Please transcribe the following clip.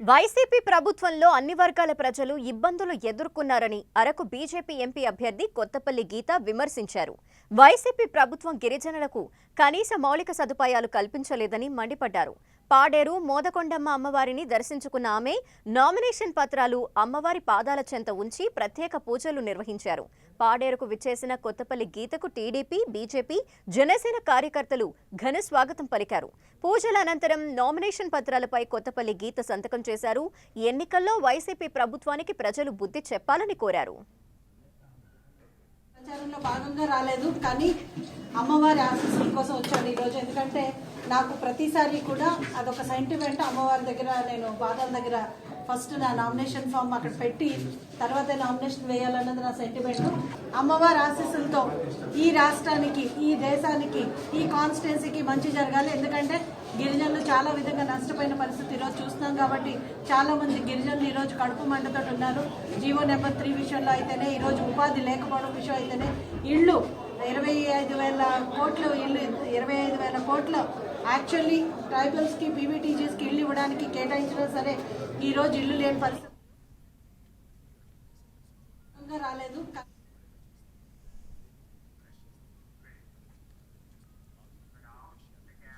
YCP ప్రభుత్వంలో అన్ని వర్గాల ప్రజలు ఇబ్బందులు ఎదుర్కొన్నారని అరకు బీజేపీ ఎంపీ అభ్యర్థి కొత్తపల్లి గీత విమర్శించారు. వైసీపీ ప్రభుత్వం గిరిజనులకు కనీస మౌలిక సదుపాయాలు కల్పించలేదని మండిపడ్డారు. పాడేరు మోదకొండమ్మ అమ్మవారిని దర్శించుకున్న ఆమె నామినేషన్ పత్రాలు అమ్మవారి పాదాల చెంత ఉంచి ప్రత్యేక పూజలు నిర్వహించారు. పాడేరుకు విచ్చేసిన కొత్తపల్లి గీతకు టీడీపీ బీజేపీ జనసేన కార్యకర్తలు ఘన స్వాగతం పలికారు. పూజల అనంతరం నామినేషన్ పత్రాలపై కొత్తపల్లి గీత సంతకం చేశారు. ఎన్నికల్లో వైసీపీ ప్రభుత్వానికి ప్రజలు బుద్ధి చెప్పాలని కోరారు. భాగంగా రాలేదు కానీ అమ్మవారి ఆశీస్సుల కోసం వచ్చాను ఈరోజు. ఎందుకంటే నాకు ప్రతిసారి కూడా అదొక సెంటిమెంట్ అమ్మవారి దగ్గర నేను బాధల దగ్గర ఫస్ట్ నా నామినేషన్ ఫామ్ అక్కడ పెట్టి తర్వాత నామినేషన్ వేయాలన్నది నా సెంటిమెంట్ అమ్మవారి ఆశీస్సులతో ఈ రాష్ట్రానికి ఈ దేశానికి ఈ కాన్స్టిట్యున్సీకి మంచి జరగాలి. ఎందుకంటే గిరిజనులు చాలా విధంగా నష్టపోయిన పరిస్థితి ఈరోజు చూస్తున్నాం కాబట్టి చాలా మంది గిరిజనులు ఈరోజు కడుపు మంటతో ఉన్నారు. జీవో నెంబర్ త్రీ విషయంలో అయితేనే ఈరోజు ఉపాధి లేకపోవడం విషయం అయితేనే ఇళ్ళు ఇరవై ఐదు వేల కోట్లు ఇల్లు ఇరవై ఐదు వేల కోట్లు యాక్చువల్లీ ట్రైబల్స్కి పీవీటీజీస్కి ఇల్లు ఇవ్వడానికి కేటాయించినా సరే ఈరోజు ఇల్లు లేని పరిస్థితి. రాలేదు.